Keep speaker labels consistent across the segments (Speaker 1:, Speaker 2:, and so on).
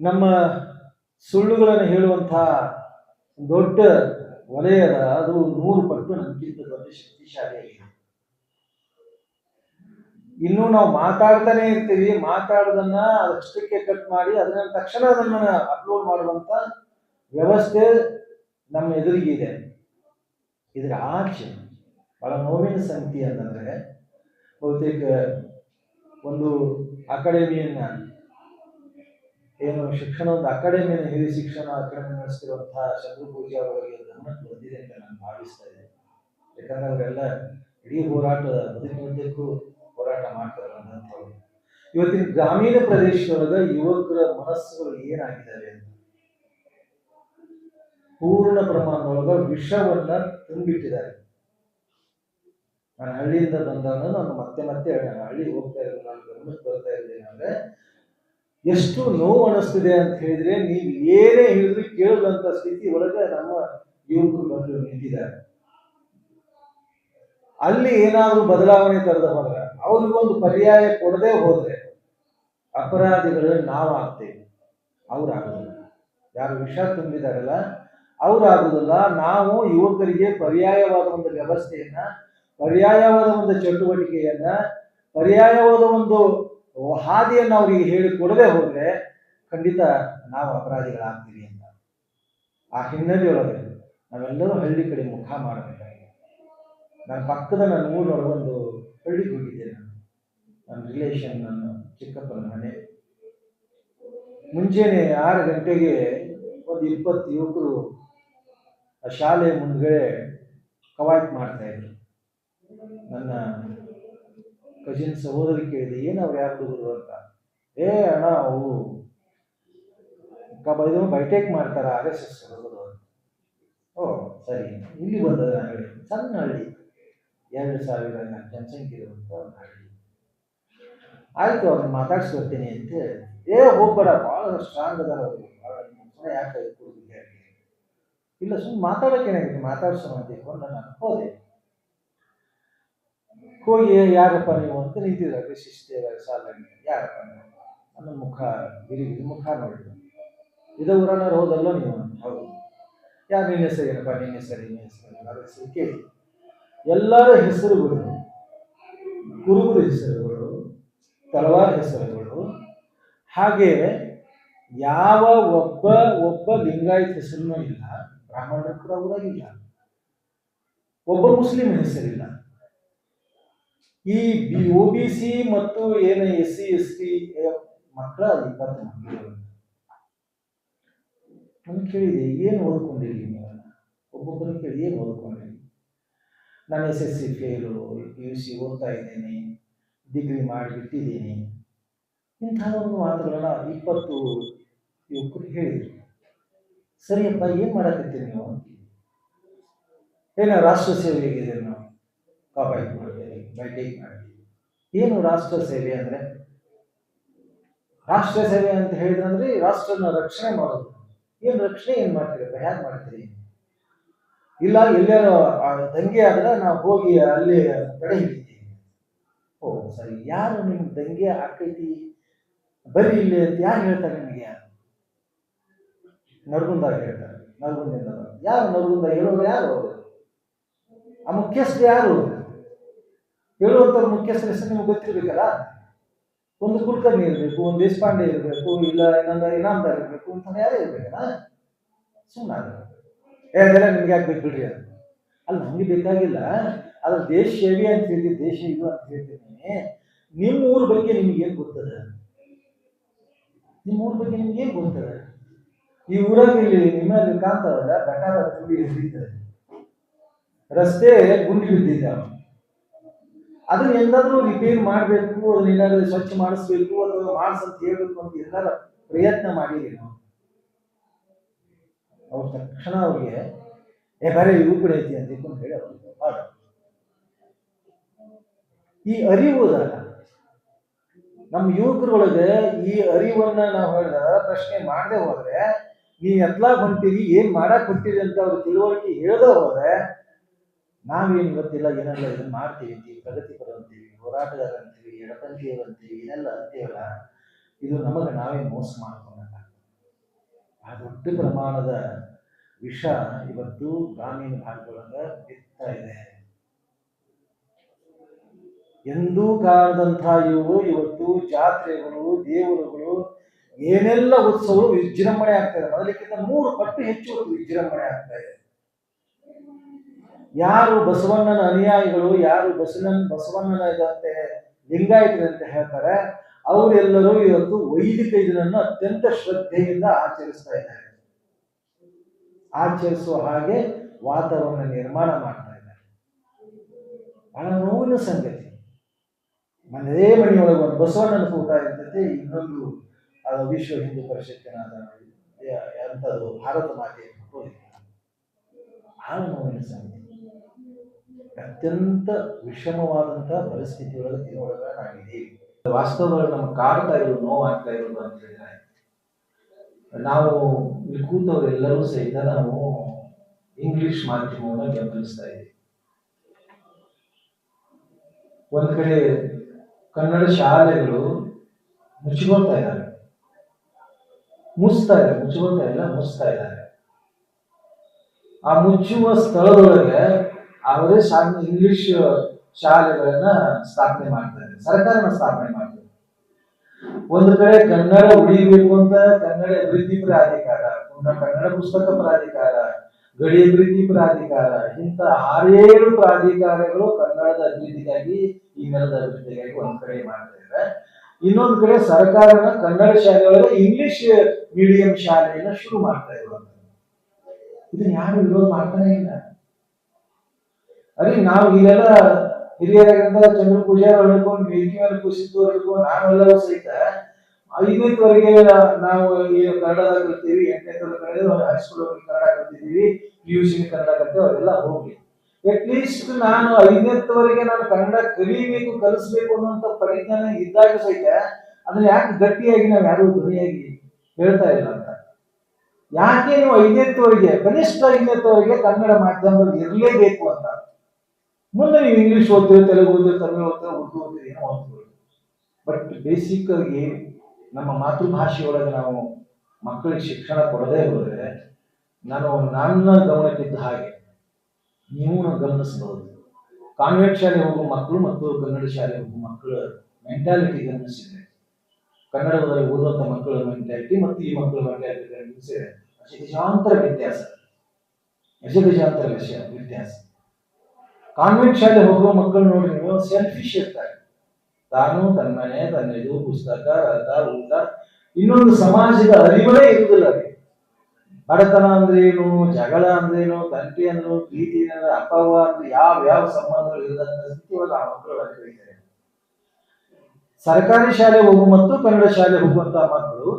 Speaker 1: ನಮ್ಮ ಸುಳ್ಳುಗಳನ್ನು ಹೇಳುವಂತಹ ದೊಡ್ಡ ವಲಯದ ಅದು ನೂರು ಪಟ್ಟು ನಮಗಿಂತ ದೊಡ್ಡ ಶಕ್ತಿಶಾಲಿಯಾಗಿದೆ ಇನ್ನು ನಾವು ಮಾತಾಡ್ತಾನೆ ಇರ್ತೀವಿ, ಮಾತಾಡೋದನ್ನ ಅದಷ್ಟಕ್ಕೆ ಕಟ್ ಮಾಡಿ ಅದನ್ನ ತಕ್ಷಣ ಅದನ್ನ ಅಪ್ಲೋಡ್ ಮಾಡುವಂತ ವ್ಯವಸ್ಥೆ ನಮ್ಮ ಎದುರಿಗಿದೆ ಇದೆ. ಇದರ ಆಚೆ ಬಹಳ ನೋವಿನ ಸಂಗತಿ ಅಂತಂದ್ರೆ ಬಹುತೇಕ ಒಂದು ಅಕಾಡೆಮಿಯನ್ನ ಏನು ಶಿಕ್ಷಣ ಒಂದು ಅಕಾಡೆಮಿಯನ್ನು ಹಿರಿಯ ಶಿಕ್ಷಣ ಅಕಾಡೆಮಿ ನಡೆಸ್ತಿರುವಂತಹ ಚಂದ್ರಪೂಜೆ ಅವರಿಗೆ ಗಮನಕ್ಕೆ ಬಂದಿದೆ ಅಂತ ನಾನು ಭಾವಿಸ್ತಾ ಇದ್ದೇನೆ. ಯಾಕಂದ್ರೆ ಅವರೆಲ್ಲ ಇಡೀ ಹೋರಾಟದ ಬದುಕಿನುದ್ದಕ್ಕೂ ಹೋರಾಟ ಮಾಡ್ತಾರೆ ಅನ್ನೋಂಥವ್ರು ಇವತ್ತಿನ ಗ್ರಾಮೀಣ ಪ್ರದೇಶದೊಳಗ ಯುವಕರ ಮನಸ್ಸುಗಳು ಏನಾಗಿದ್ದಾವೆ ಅಂತ? ಪೂರ್ಣ ಪ್ರಮಾಣದೊಳಗ ವಿಷವನ್ನ ತುಂಬಿಟ್ಟಿದ್ದಾರೆ. ನಾನು ಹಳ್ಳಿಯಿಂದ ಬಂದವನು ನಾನು ಮತ್ತೆ ಮತ್ತೆ ಹಳ್ಳಿ ಹೋಗ್ತಾ ಇರೋದು, ನಾನು ಗಮನಕ್ಕೆ ಬರ್ತಾ ಇದ್ದೇನೆ ಅಂದ್ರೆ ಎಷ್ಟು ನೋವು ಅನಿಸ್ತಿದೆ ಅಂತ ಹೇಳಿದ್ರೆ ನೀವು ಏನೇ ಹೇಳಿದ್ರು ಕೇಳದಂತ ಸ್ಥಿತಿ ಒಳಗೆ ನಮ್ಮ ಯುವಕರು ಬಂದು ನಿಂತಿದ್ದಾರೆ. ಅಲ್ಲಿ ಏನಾದರೂ ಬದಲಾವಣೆ ತರದ ಹೋದ್ರೆ ಅವ್ರಿಗೊಂದು ಪರ್ಯಾಯ ಕೊಡದೆ ಹೋದ್ರೆ ಅಪರಾಧಿಗಳು ನಾವು ಆಗ್ತೇವೆ ಅವ್ರು ಆಗೋದಿಲ್ಲ ಯಾರು ವಿಷ ತುಂಬಿದಾರಲ್ಲ ಅವ್ರು ಆಗುದಿಲ್ಲ ನಾವು ಯುವಕರಿಗೆ ಪರ್ಯಾಯವಾದ ಒಂದು ವ್ಯವಸ್ಥೆಯನ್ನ, ಪರ್ಯಾಯವಾದ ಒಂದು ಚಟುವಟಿಕೆಯನ್ನ, ಪರ್ಯಾಯವಾದ ಒಂದು ಹಾದಿಯನ್ನು ಅವರಿಗೆ ಹೇಳಿ ಕೊಡದೆ ಹೋದ್ರೆ ಖಂಡಿತ ನಾವು ಅಪರಾಧಿಗಳಾಗ್ತೀವಿ ಅಂತ. ಆ ಹಿನ್ನೆಲೆಯೊಳಗೆ ನಾವೆಲ್ಲರೂ ಹಳ್ಳಿ ಕಡೆ ಮುಖ ಮಾಡಬೇಕಾಗಿದೆ. ನನ್ನ ಪಕ್ಕದ ನನ್ನ ಊರೊಳಗೆ ಒಂದು ಹಳ್ಳಿ ಹೋಗಿದ್ದೆ ನಾನು. ನನ್ನ ರಿಲೇಷನ್ ನನ್ನ ಚಿಕ್ಕಪ್ಪನ ಮನೆ. ಮುಂಜಾನೆ ಆರು ಗಂಟೆಗೆ ಒಂದು ಇಪ್ಪತ್ತು ಯುವಕರು ಆ ಶಾಲೆ ಮುಂದ್ಗಡೆ ಕವಾಯತ್ ಮಾಡ್ತಾ ಇದ್ರು. ನನ್ನ ಕಜಿನ್ ಸಹೋದರಿ ಕೇಳಿದೆ ಏನು ಅವ್ರು ಯಾರು ಹುಡುಗರು ಅಂತ? ಏ ಅಣ್ಣ ಅವು ಕಬ ಇದು ಬೈಟೇಕ್ ಮಾಡ್ತಾರೆ? ಆರ್ ಎಸ್ ಎಸ್ ಹುಡುಗರು ಅಂತ. ಓ, ಸರಿ. ಇಲ್ಲಿ ಬಂದದ ಹೇಳಿ. ಸಣ್ಣ ಹಳ್ಳಿ ಎರಡು ಸಾವಿರ ಜನಸಂಖ್ಯೆ ಇರುವಂತ ಒಂದು ಹಳ್ಳಿ. ಆಯ್ತು, ಅವ್ರನ್ನ ಮಾತಾಡ್ಸ್ಕೊಡ್ತೀನಿ ಅಂತ ಏ, ಹೋಗ್ಬೇಡ. ಭಾಳ ಸ್ಟ್ರಾಂಗ್ ಅದಾರ ಅವರು. ಭಾಳ ಯಾಕೆ ಇಲ್ಲ ಸುಮ್ಮನೆ ಮಾತಾಡೋಕೆ ಮಾತಾಡ್ಸೋಣ ಅಂತ ನಾನು ಹೋದೆ. ಹೋಗಿ ಯಾರಪ್ಪ ನೀವು ಅಂತ ನಿಂತಿದ್ದಾರೆ. ಶಿಸ್ತಿರ ಸಾಲಾಗಿ. ಯಾರಪ್ಪ ನೀವು ಅನ್ನೋ ಮುಖ ಬಿರಿ ಮುಖ ನೋಡಿದ್ರು ಇದು ಊರನ್ನ ಹೋದಲ್ಲೋ ನೀವು ಹೌದು. ಯಾರು ನಿನ್ನ ಹೆಸರು ಏನಪ್ಪ? ನಿನ್ನ ಹೆಸರು ನಿನ್ನ ಹೆಸರು ಎಲ್ಲರ ಹೆಸರು ಕೇಳಿ. ಎಲ್ಲರ ಹೆಸರುಗಳು ಕುರುಗುರು ಹೆಸರುಗಳು, ತಲವಾರ ಹೆಸರುಗಳು. ಹಾಗೆ ಯಾವ ಒಬ್ಬ ಒಬ್ಬ ಲಿಂಗಾಯತ್ ಹೆಸರು ಇಲ್ಲ. ಬ್ರಾಹ್ಮಣರು ಕೂಡ ಊರಾಗಿಲ್ಲ. ಒಬ್ಬ ಮುಸ್ಲಿಂ ಹೆಸರಿಲ್ಲ. ಈ ಬಿ ಒ ಬಿ ಸಿ ಮತ್ತು ಏನು ಎಸ್ ಸಿ ಎಸ್ ಟಿ ಮಕ್ಕಳ ಇಪ್ಪತ್ತು ಮಕ್ಕಳು ನಾನು ಕೇಳಿದೆ, ಏನು ಓದ್ಕೊಂಡಿರಿ ನೀವು? ಒಬ್ಬೊಬ್ಬರು ಕೇಳಿ, ಏನು ಓದ್ಕೊಂಡಿರಿ? ನಾನು S S C fail P U C ಓದ್ತಾ ಇದ್ದೀನಿ ಡಿಗ್ರಿ ಮಾಡಿ ಬಿಟ್ಟಿದ್ದೀನಿ ಇಂತಹ ಒಂದು ಮಾತುಗಳನ್ನ ಇಪ್ಪತ್ತು ಯುವಕರು ಹೇಳಿದರು. ಸರಿಯಪ್ಪ ಏನು ಮಾಡಕತ್ತೀರಿ ನೀವು? ಏನೋ, ರಾಷ್ಟ್ರ ಸೇವೆಗೆ ನಾವು? ಕಾಪಾಡಿ ಮಾಡ್ತೀವಿ ಮಾಡಿ. ಏನು ರಾಷ್ಟ್ರ ಸೇವೆ ಅಂದರೆ? ರಾಷ್ಟ್ರ ಸೇವೆ ಅಂತ ಹೇಳಿದ್ರಂದ್ರೆ ರಾಷ್ಟ್ರನ ರಕ್ಷಣೆ ಮಾಡೋದು. ಏನು ರಕ್ಷಣೆ, ಏನು ಮಾಡ್ತೀರಪ್ಪ ಹೇಗೆ ಮಾಡ್ತೀರಿ? ಇಲ್ಲ ಎಲ್ಲಾರು ದಂಗೆ ಆದ್ರೆ ನಾವು ಹೋಗಿ ಅಲ್ಲಿ ತಡೆ ಹಿಡಿತೀವಿ. ಓ, ಸರಿ. ಯಾರು ನಿಮ್ಗೆ ದಂಗೆ ಆಕೈತಿ? ಬರೀ ಇಲ್ಲಿ ಅಂತ ಯಾರು ಹೇಳ್ತಾರೆ ನಿಮಗೆ? ನರಗುಂದಾಗ ಹೇಳ್ತಾರೆ. ನರಗುಂದಿಂದ ಯಾರು ನರಗುಂದ? ಹೇಳೋರು ಯಾರು? ಆ ಮುಖ್ಯಸ್ಥ ಯಾರು? ಹೇಳುವಂತ ಮುಖ್ಯಸ್ಥರ ಹೆಸರು ನಿಮ್ಗೆ ಗೊತ್ತಿರ್ಬೇಕಲ್ಲ? ಒಂದು ಕುಲಕರ್ಣಿ ಇರಬೇಕು, ಒಂದು ದೇಶಪಾಂಡೆ ಇರಬೇಕು, ಇಲ್ಲ ಇನ್ನೊಂದು ಇನಾಮದಾರ್ ಇರಬೇಕು ಅಂತ ಯಾರೇ ಇರ್ಬೇಕಲ್ಲ? ಸುಮ್ಮನೆ ಅದೆಲ್ಲ ನಿಮ್ಗೆ ಯಾಕೆ ಬೇಕು ಬಿಡ್ರಿ ಅದು? ಅಲ್ಲಿ, ನಮಗೆ ಬೇಕಾಗಿಲ್ಲ. ಅದ್ರ ದೇಶ ಸೇವೆ ಅಂತ ಹೇಳಿ ದೇಶ ಇದು ಅಂತ ಹೇಳ್ತೀನಿ. ನಿಮ್ಮ ಊರ ಬಗ್ಗೆ ನಿಮ್ಗೆ ಏನು ಗೊತ್ತದ? ನಿಮ್ಮ ಊರ ಬಗ್ಗೆ ನಿಮ್ಗೆ ಏನು ಗೊತ್ತದ? ಈ ಊರಾಗ ಇಲ್ಲಿ ನಿಮ್ಮಲ್ಲಿ ಕಾಣ್ತಾವಲ್ಲ ಬಟಾರ ತುಂಬಿ ಹಿಡಿತಾರೆ. ರಸ್ತೆ ಗುಂಡಿ ಬಿದ್ದಿದ್ದಾವೆ ಅದನ್ನ ಎಲ್ಲಾದ್ರೂ ರಿಪೇರ್ ಮಾಡಬೇಕು ಅದನ್ನ ಏನಾದ್ರೂ ಸ್ವಚ್ಛ ಮಾಡಿಸ್ಬೇಕು ಅಥವಾ ಅಂತ ಹೇಳ್ಬೇಕು ಅಂತ ಎಲ್ಲರ ಪ್ರಯತ್ನ ಮಾಡಿರಿ ನಾವು ಅವ್ರ ತಕ್ಷಣ ಅವ್ರಿಗೆ, ಏ, ಬರ ಇವು ಕೂಡ ಐತಿ ಅಂತ ಹೇಳಿ ಅವ್ರಿಗೆ. ಈ ಅರಿವು ಅದಲ್ಲ ನಮ್ಮ ಯುವಕರೊಳಗೆ ಈ ಅರಿವನ್ನ ನಾವು ಹೇಳಿದ, ಪ್ರಶ್ನೆ ಮಾಡದೆ ಹೋದ್ರೆ ನೀ ಎತ್ಲಾಗ್ ಹೊಂಟಿರಿ, ಏನ್ ಮಾಡಕ್ ಹೊಂಟಿರಿ ಅಂತ ಅವ್ರ ತಿಳುವಳಿಕೆ ಹೇಳ್ದೆ ಹೋದ್ರೆ ನಾವೇನು ಇವತ್ತಿಲ್ಲ ಏನೆಲ್ಲ ಇದನ್ನ ಮಾಡ್ತೀವಿ ಅಂತೀವಿ ಪ್ರಗತಿಪರ ಅಂತೀವಿ ಹೋರಾಟಗಾರ ಅಂತೀವಿ ಎಡಪಂಥೀಯರು ಅಂತೀವಿ ಏನೆಲ್ಲ ಅಂತೀವಲ್ಲ ಇದು ನಮಗೆ ನಾವೇ ಮೋಸ ಮಾಡ್ಕೊಂಡಲ್ಲ ಆ ದೊಡ್ಡ ಪ್ರಮಾಣದ ವಿಷ ಇವತ್ತು ಗ್ರಾಮೀಣ ಭಾಗದೊಳಗೆ ಬಿತ್ತಾ ಇದೆ. ಎಂದೂ ಕಾಣದಂಥ ಇವು ಇವತ್ತು ಜಾತ್ರೆಗಳು, ದೇವರುಗಳು, ಏನೆಲ್ಲ ಉತ್ಸವಗಳು ವಿಜೃಂಭಣೆ ಆಗ್ತಾ ಇದೆ. ಮೊದಲಿಕ್ಕಿಂತ ಮೂರು ಪಟ್ಟು ಹೆಚ್ಚು ವಿಜೃಂಭಣೆ ಆಗ್ತಾ ಇದೆ. ಯಾರು ಬಸವಣ್ಣನ ಅನುಯಾಯಿಗಳು, ಯಾರು ಬಸವಣ್ಣನ ಬಸವಣ್ಣನ ಇದಂತೆ ಲಿಂಗಾಯತರಂತೆ ಹೇಳ್ತಾರೆ, ಅವರೆಲ್ಲರೂ ಇವತ್ತು ವೈದಿಕ ಇದನ್ನು ಅತ್ಯಂತ ಶ್ರದ್ಧೆಯಿಂದ ಆಚರಿಸ್ತಾ ಇದ್ದಾರೆ. ಆಚರಿಸುವ ಹಾಗೆ ವಾತಾವರಣ ನಿರ್ಮಾಣ ಮಾಡ್ತಾ ಇದ್ದಾರೆ. ಬಹಳ ನೋವಿನ ಸಂಗತಿ. ಮನೆಯೇ ಮನೆಯೊಳಗೆ ಒಂದು ಬಸವಣ್ಣನ ಫೋಟೋ ಇದ್ದಂತೆ ಇನ್ನೊಂದು, ಅದು ವಿಶ್ವ ಹಿಂದೂ ಪರಿಷತ್ತಿನ ಎಂಥದ್ದು ಭಾರತ ಮಾತೆ ಫೋಟೋ ಬಹಳ ನೋವಿನ ಸಂಗತಿ. ಅತ್ಯಂತ ವಿಷಮವಾದಂತಹ ತಿನ್ನೊಳಗೆ ನಾವಿದ್ದೀವಿ ವಾಸ್ತವದಲ್ಲಿ ನಮ್ಗೆ ಕಾಡ್ತಾ ಇರೋದು, ನೋವಾಗ್ತಾ ಇರೋದು ಅಂತ ಹೇಳಿದ್ರೆ ನಾವು ಇಲ್ಲಿ ಕೂತವರೆಲ್ಲರೂ ಸಹಿತ ನಾವು ಇಂಗ್ಲಿಷ್ ಮಾಧ್ಯಮವನ್ನು ಬೆಂಬಲಿಸ್ತಾ ಇದ್ದೀವಿ. ಒಂದ್ ಕಡೆ ಕನ್ನಡ ಶಾಲೆಗಳು ಮುಚ್ಚಿಕೊಳ್ತಾ ಇದ್ದಾರೆ. ಮುಚ್ತಾ ಇದ್ದಾರೆ, ಮುಚ್ಚಿಕೊಳ್ತಾ ಇಲ್ಲ, ಮುಚ್ತಾ ಇದ್ದಾರೆ. ಆ ಮುಚ್ಚುವ ಸ್ಥಳದೊಳಗೆ ಅವರೇ ಶಾ ಇಂಗ್ಲಿಷ್ ಶಾಲೆಗಳನ್ನ ಸ್ಥಾಪನೆ ಮಾಡ್ತಾರೆ ಸರ್ಕಾರನ ಸ್ಥಾಪನೆ ಮಾಡ್ತಾರೆ. ಒಂದು ಕಡೆ ಕನ್ನಡ ಉಳಿಬೇಕು ಅಂತ ಕನ್ನಡ ಅಭಿವೃದ್ಧಿ ಪ್ರಾಧಿಕಾರ ಕನ್ನಡ ಪುಸ್ತಕ ಪ್ರಾಧಿಕಾರ, ಗಡಿ ಅಭಿವೃದ್ಧಿ ಪ್ರಾಧಿಕಾರ ಇಂತ ಆರೇಳು ಪ್ರಾಧಿಕಾರಗಳು ಕನ್ನಡದ ಅಭಿವೃದ್ಧಿಗಾಗಿ, ಈ ನೆಲದ ಅಭಿವೃದ್ಧಿಗಾಗಿ ಒಂದ್ ಕಡೆ ಮಾಡ್ತಾ ಇದ್ದಾರೆ. ಇನ್ನೊಂದು ಕಡೆ ಸರ್ಕಾರನ ಕನ್ನಡ ಶಾಲೆಗಳಲ್ಲಿ ಇಂಗ್ಲಿಷ್ ಮೀಡಿಯಂ ಶಾಲೆಯನ್ನ ಶುರು ಮಾಡ್ತಾ ಇರುವಂತ ಇದನ್ನ ಯಾರು ವಿರೋಧ ಮಾಡ್ತಾನೆ ಇಲ್ಲ. ಅರೆ ನಾವು ಇಲ್ಲೆಲ್ಲ ಹಿರಿಯರಾಗಿಂದ ಚಂದ್ರ ಪೂಜಾರಿ ವೇದಿಕೆ ಮೇಲೆ ಕುಸಿತು ನಾವೆಲ್ಲರೂ ಸಹಿತ ಐದನೇವರೆಗೆ ನಾವು ಈ ಕನ್ನಡ ಕಲ್ತೀವಿ ಎಂಟನೇ ಕನ್ನಡ ಹೈಸ್ಕೂಲ್ ಕನ್ನಡ ಕಲ್ತಿದ್ದೀವಿ ಪಿ ಯು ಸಿ ಕನ್ನಡ ಕಲ್ತೀವಿ ಅವೆಲ್ಲ ಹೋಗ್ಲಿ. ಅಟ್ ಲೀಸ್ಟ್ ನಾನು ಐದನೇವರೆಗೆ ನಾನು ಕನ್ನಡ ಕಲಿಬೇಕು, ಕಲಿಸ್ಬೇಕು ಅನ್ನೋಂಥ ಪರಿಜ್ಞಾನ ಇದ್ದಾಗ ಸಹಿತ ಅದನ್ನ ಯಾಕೆ ಗಟ್ಟಿಯಾಗಿ ನಾವು ಯಾರು ಧ್ವನಿಯಾಗಿ ಹೇಳ್ತಾ ಇಲ್ಲ ಅಂತ? ಯಾಕೆ ನೀವು ಐದನೇವರೆಗೆ ಕನಿಷ್ಠ ಐದನೇವರೆಗೆ ಕನ್ನಡ ಮಾಧ್ಯಮದಲ್ಲಿ ಇರಲೇಬೇಕು ಅಂತ? ಮುಂದೆ ನೀವು ಇಂಗ್ಲೀಷ್ ಓದ್ತೀರಿ, ತೆಲುಗು ಓದ್ತೀರಿ, ತಮಿಳು ಓದ್ತೀರಿ, ಉರ್ದು ಓದ್ತೀರಿ, ಏನೋ ಓದ್ತೀವಿ ಬಟ್ ಬೇಸಿಕ್ ಆಗಿ ನಮ್ಮ ಮಾತೃಭಾಷೆಯೊಳಗೆ ನಾವು ಮಕ್ಕಳಿಗೆ ಶಿಕ್ಷಣ ಕೊಡದೇ ಹೋದರೆ ನಾನು ನನ್ನ ಗಮನಕ್ಕಿದ್ದ ಹಾಗೆ ನೀವು ಗಮನಿಸಬಹುದು ಕಾನ್ವೆಂಟ್ ಶಾಲೆ ಹೋಗುವ ಮಕ್ಕಳು ಮತ್ತು ಕನ್ನಡ ಶಾಲೆ ಹೋಗುವ ಮಕ್ಕಳ ಮೆಂಟಾಲಿಟಿ ಗಮನಿಸಿದೆ ಕನ್ನಡದಲ್ಲಿ ಓದುವಂತ ಮಕ್ಕಳ ಮೆಂಟಾಲಿಟಿ ಮತ್ತು ಈ ಮಕ್ಕಳ ಮೆಂಟಾಲಿಟಿ ಗಮನಿಸಿದೆ ಅಜಗಜಾಂತರ ವ್ಯತ್ಯಾಸ. ಅಜಗಜಾಂತರ ವಿಷಯ ವ್ಯತ್ಯಾಸ. ಕಾನ್ವೆಂಟ್ ಶಾಲೆ ಹೋಗುವ ಮಕ್ಕಳು ನೋಡಿ ನೀವು ಸೆಲ್ಫಿಶ್ ಇರ್ತಾರೆ. ತಾನು ತನ್ನ ಮನೆ, ತನ್ನ ಇದು, ಪುಸ್ತಕ, ರಥ, ಊಟ, ಇನ್ನೊಂದು ಸಮಾಜದ ಅರಿವೇ ಇರುವುದಿಲ್ಲ ಬಡತನ ಅಂದ್ರೆ ಏನು ಜಗಳ ಅಂದ್ರೆ ಏನು ತಂಟೆ ಅಂದ್ರು ಪ್ರೀತಿ ಅಂದ್ರೆ ಅಪ್ಪವ್ವ ಅಂದ್ರೆ ಯಾವ ಯಾವ ಸಂಬಂಧಗಳು ಇಲ್ಲದಂತ ಸ್ಥಿತಿ ಒಳಗೆ ಆ ಮಕ್ಕಳು ಬೆಳೀತಾರೆ ಸರ್ಕಾರಿ ಶಾಲೆ ಹೋಗು ಮತ್ತು ಕನ್ನಡ ಶಾಲೆ ಹೋಗುವಂತ ಮಕ್ಕಳು,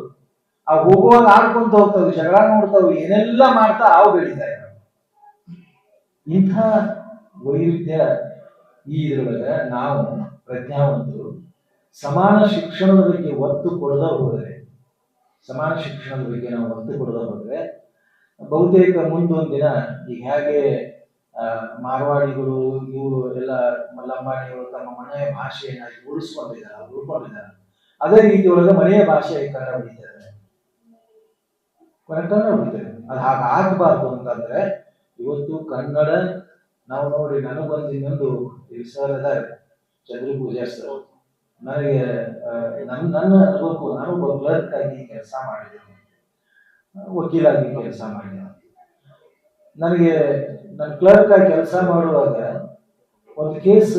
Speaker 1: ಆ ಹೋಗುವಾಗ ಆಡ್ಕೊಂತ ಹೋಗ್ತಾವೆ, ಜಗಳ ನೋಡ್ತಾವೆ, ಏನೆಲ್ಲ ಮಾಡ್ತಾ ಅವು ಬೆಳೀತಾರೆ. ಇಂಥ ವೈರುಧ್ಯ ಈ ಇದ್ರೊಳಗ ನಾವು ಪ್ರಜ್ಞಾವಂತರು. ಸಮಾನ ಶಿಕ್ಷಣದ ಬಗ್ಗೆ ಒತ್ತು ಕೊಡದ ಹೋದರೆ, ಸಮಾನ ಶಿಕ್ಷಣದ ಬಗ್ಗೆ ನಾವು ಒತ್ತು ಕೊಡದ ಹೋದರೆ, ಬಹುತೇಕ ಮುಂದೊಂದು ದಿನ ಈಗ ಹೇಗೆ ಮಾರ್ವಾಡಿಗಳು, ಇವರು ಎಲ್ಲ ಮಲ್ಲಂಬಾಣಿಗಳು ತಮ್ಮ ಮನೆಯ ಭಾಷೆಯನ್ನ ಉಳಿಸ್ಕೊಂಡಿದ್ದಾರೆ, ಉಳ್ಕೊಂಡಿದ್ದಾರೆ. ಅದೇ ರೀತಿ ಒಳಗೆ ಮನೆಯ ಭಾಷೆ ಕನ್ನಡ ಉಳಿತಾರೆ ಕನ್ನಡ ಉಳಿತಾರೆ ಅದು ಹಾಗೆ ಆಗಬಾರ್ದು ಅಂತಂದ್ರೆ, ಇವತ್ತು ಕನ್ನಡ ನಾವು ನೋಡಿ ನನಗೊಂದು ಇನ್ನೊಂದು ಈ ಇದ್ದಾರೆ ಚಂದ್ರ ಪೂಜಾರ್ ಸರ್ ನನಗೆ ನನ್ನ ನನ್ನ ಅನುಭವಕ್ಕೂ ನಾನು ಒಬ್ಬ ಕ್ಲರ್ಕ್ ಆಗಿ ಕೆಲಸ ಮಾಡಿದ್ದೇನೆ ವಕೀಲಾಗಿ ಕೆಲಸ ಮಾಡಿದ್ದೇನೆ ನನಗೆ ನನ್ನ ಕ್ಲರ್ಕ್ ಆಗಿ ಕೆಲಸ ಮಾಡುವಾಗ ಒಂದು ಕೇಸ್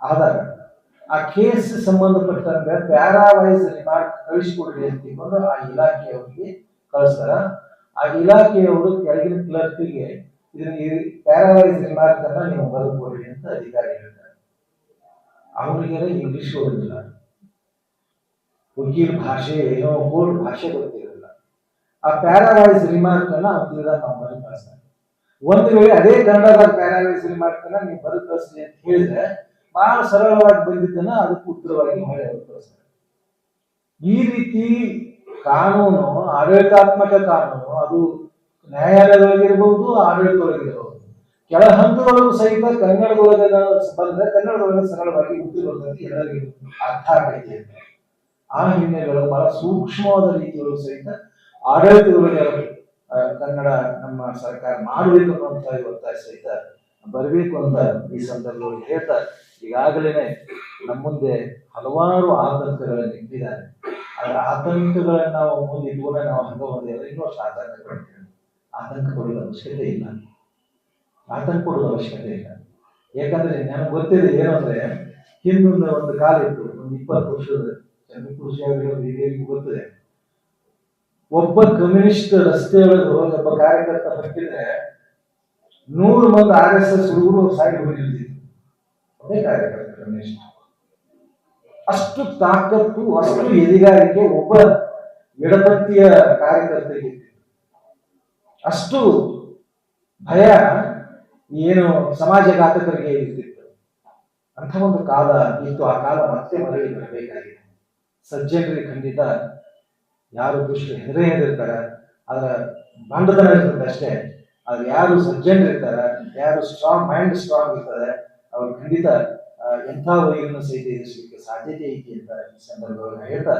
Speaker 1: ಆದಾಗ, ಆ ಕೇಸ್ ಸಂಬಂಧಪಟ್ಟಂಗೆ ಪ್ಯಾರಾವೈಸ್ ರಿಮಾರ್ಕ್ ಕಳಿಸ್ಕೊಡ್ರಿ ಅಂತ ಆ ಇಲಾಖೆಯವರಿಗೆ ಕಳಿಸ್ತಾರ. ಆ ಇಲಾಖೆಯವರು ಕೆಳಗಿನ ಕ್ಲರ್ಕ್ಗೆ ಪ್ಯಾರಾವೈಸ್ ರಿಮಾರ್ಕ್ ಅನ್ನ ನೀವು ಬರೆದುಕೊಡ್ರಿ ಅಂತ ಅಧಿಕಾರಿ ಹೇಳ್ತಾರೆ. ಅವರಿಗೆ ಇಂಗ್ಲಿಷ್ ಬರೋದಿಲ್ಲ ವಕೀಲ್ ಭಾಷೆ, ಏನೋ ಕೋರ್ಟ್ ಭಾಷೆ ಗೊತ್ತಿರಲ್ಲ. ಆ ಪ್ಯಾರಾವೈಸ್ ರಿಮಾರ್ಕ್ ಅನ್ನ ಅವ್ರ ನಾವು ಬರೆದು ಕಳಿಸ್ತಾರೆ ಒಂದು ವೇಳೆ ಅದೇ ಕನ್ನಡದಾಗ ಪ್ಯಾರಾವೈಸ್ ರಿಮಾರ್ಕ್ ಅನ್ನ ನೀವು ಕಳಿಸ್ರಿ ಅಂತ ಹೇಳಿದ್ರೆ ಬಹಳ ಸರಳವಾಗಿ ಬಂದಿದ್ದನ್ನ ಅದಕ್ಕೆ ಉತ್ತರವಾಗಿ ಹೊಳೆ ಕಳಿಸ್ತಾರೆ ಈ ರೀತಿ ಕಾನೂನು, ಆಡಳಿತಾತ್ಮಕ ಕಾನೂನು, ಅದು ನ್ಯಾಯಾಲಯದೊಳಗಿರ್ಬಹುದು ಆಡಳಿತದೊಳಗಿರಬಹುದು ಕೆಳ ಹಂತದೊಳಗೂ ಸಹಿತ ಕನ್ನಡದೊಳಗೆ ಬಂದ್ರೆ ಕನ್ನಡದೊಳಗೆ ಸರಳವಾಗಿ ಉತ್ತರ ಬರ್ತದೆ ಎಲ್ಲರಿಗೂ ಅರ್ಥ ಆಗೈತೆ. ಆ ಹಿನ್ನೆಲೆಗಳು ಬಹಳ ಸೂಕ್ಷ್ಮವಾದ ರೀತಿಯೊಳಗೂ ಸಹಿತ ಆಡಳಿತದೊಳಗೆ ಕನ್ನಡ ನಮ್ಮ ಸರ್ಕಾರ ಮಾಡಬೇಕು ಅನ್ನುವಂತ ಒತ್ತಾಯ ಸಹಿತ ಬರಬೇಕು ಅಂತ ಈ ಸಂದರ್ಭದಲ್ಲಿ ಹೇಳ್ತಾ ಈಗಾಗಲೇ ನಮ್ಮ ಮುಂದೆ ಹಲವಾರು ಆತಂಕಗಳನ್ನು ಇಟ್ಟಿದ್ದಾರೆ ಆದ್ರೆ ಆತಂಕಗಳನ್ನ ನಾವು ಮುಂದೆ ಇಟ್ಕೊಂಡ್ರೆ ನಾವು ಹಂಗ ಬಂದೇವೆ ಇನ್ನೂ ಅಷ್ಟು ಆತಂಕ ಪಡ್ತೀವಿ ಆತಂಕ ಪಡುವ ಅವಶ್ಯಕತೆ ಇಲ್ಲ. ಆತಂಕ ಪಡುವ ಅವಶ್ಯಕತೆ ಇಲ್ಲ. ಯಾಕಂದ್ರೆ ನನಗೆ ಗೊತ್ತಿದೆ ಏನು ಅಂದ್ರೆ ಹಿಂದೊಂದು ಒಂದು ಕಾಲ ಇತ್ತು, ಒಂದು ಇಪ್ಪತ್ತು ವರ್ಷದ ಕೃಷಿ ಹಿರಿಯರಿಗೆ ಗೊತ್ತಿದೆ. ಒಬ್ಬ ಕಮ್ಯುನಿಸ್ಟ್ ರಸ್ತೆ ಒಳಗೆ ಒಬ್ಬ ಕಾರ್ಯಕರ್ತ ಬರ್ತಿದ್ರೆ ನೂರು ಮಂದಿ ಆರ್ ಎಸ್ ಎಸ್ ಹುಡುಗರು ಸಾಗಿ ಹೋಗಿ ಅದೇ ಕಾರ್ಯಕರ್ತ ಕಮ್ಯುನಿಸ್ಟ್. ಅಷ್ಟು ತಾಕತ್ತು, ಅಷ್ಟು ಎದಿಗಾರಿಕೆ ಒಬ್ಬ ಎಡಪಂಥೀಯ ಕಾರ್ಯಕರ್ತರಿಗೆ. ಅಷ್ಟು ಭಯ ಏನು ಸಮಾಜಘಾತಕರಿಗೆ ಇರ್ತಿತ್ತು. ಅಂಥ ಒಂದು ಕಾಲ ಇತ್ತು. ಆ ಕಾಲ ಮತ್ತೆ ಮರಳಿ ಬರಬೇಕಾಗಿದೆ. ಸಜ್ಜನರಿಗೆ ಖಂಡಿತ ಯಾರು ದುಷ್ಟ ಹೆದರೆ ಹೆದರ್ತಾರೆ. ಅದರ ಬಂಡತನ ಇರ್ತದೆ ಅಷ್ಟೇ. ಆದ್ರೆ ಯಾರು ಸಜ್ಜನರಿರ್ತಾರೆ, ಯಾರು ಸ್ಟ್ರಾಂಗ್ ಮೈಂಡ್ ಸ್ಟ್ರಾಂಗ್ ಇರ್ತಾರೆ, ಅವ್ರು ಖಂಡಿತ ಎಂಥ ವೈರನ್ನು ಸಹಿತ ಎದುರಿಸಲಿಕ್ಕೆ ಸಾಧ್ಯತೆ ಐತಿ ಅಂತ ಈ ಸಂದರ್ಭದಲ್ಲಿ ಹೇಳ್ತಾ